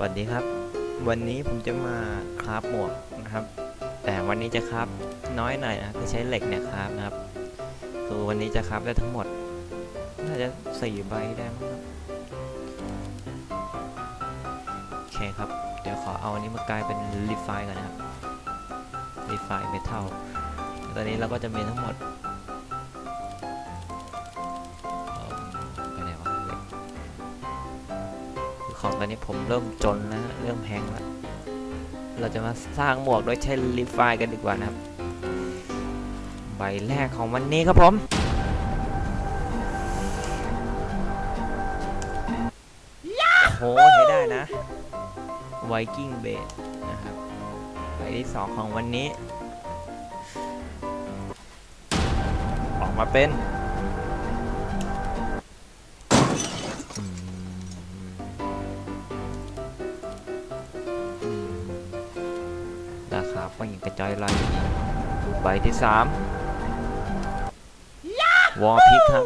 สวัสดีครับ วันนี้ผมจะมาคราฟหมวกนะครับ แต่วันนี้จะคราฟน้อยหน่อยนะคือใช้เหล็กเนี่ยคราฟนะครับคือวันนี้จะคราฟได้ทั้งหมดน่าจะสี่ใบได้มั้งครับโอเคครับ เดี๋ยวขอเอาอันนี้มากลายเป็นรีไฟก่อนนะครับรีไฟเมทัลตอนนี้เราก็จะมีทั้งหมด ของตอนนี้ผมเริ่มจนแล้วฮะเริ่มแพงแล้ว เราจะมาสร้างหมวกโดยใช้รีไฟกันดีกว่านะครับ ใบแรกของวันนี้ครับผม โอ้โหใช้ได้นะไวกิ้งเบดนะครับ ใบที่สองของวันนี้ ออกมาเป็นาคาก็ยังกระจายไล่ใบที่สามวอลพิกครับ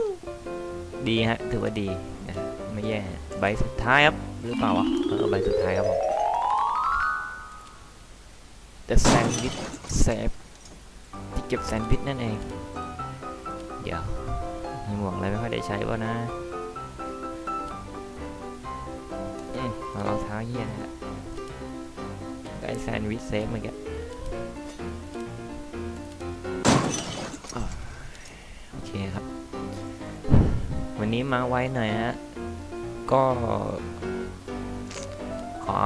ดีฮะ ถือว่าดีนะไม่แย่ใบสุดท้ายครับ หรือเปล่าวะเออใบสุดท้ายครับผม The Sandwich Safe ที่เก็บแซนด์วิชนั่นเอง เดี๋ยวมีหมวกอะไรไม่ค่อยได้ใช้ป่ะนะอืมเอารองเท้าเหี้ยนะฮะ ได้แซนด์วิชเซฟเมื่อกี้โอเคครับ วันนี้มาไว้หน่อยฮะ ก็ ขอ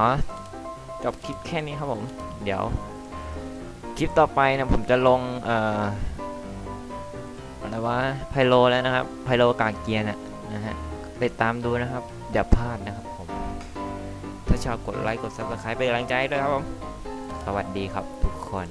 จบคลิปแค่นี้ครับผม เดี๋ยว คลิปต่อไปนะผมจะลง เอ่ออะไรวะไพโลแล้วนะครับไพโลกากเกียร์นะนะฮะติดตามดูนะครับ อย่าพลาดนะครับผม ชอบกดไลค์กด subscribe เป็นกำลังใจให้ด้วยครับผม สวัสดีครับทุกคน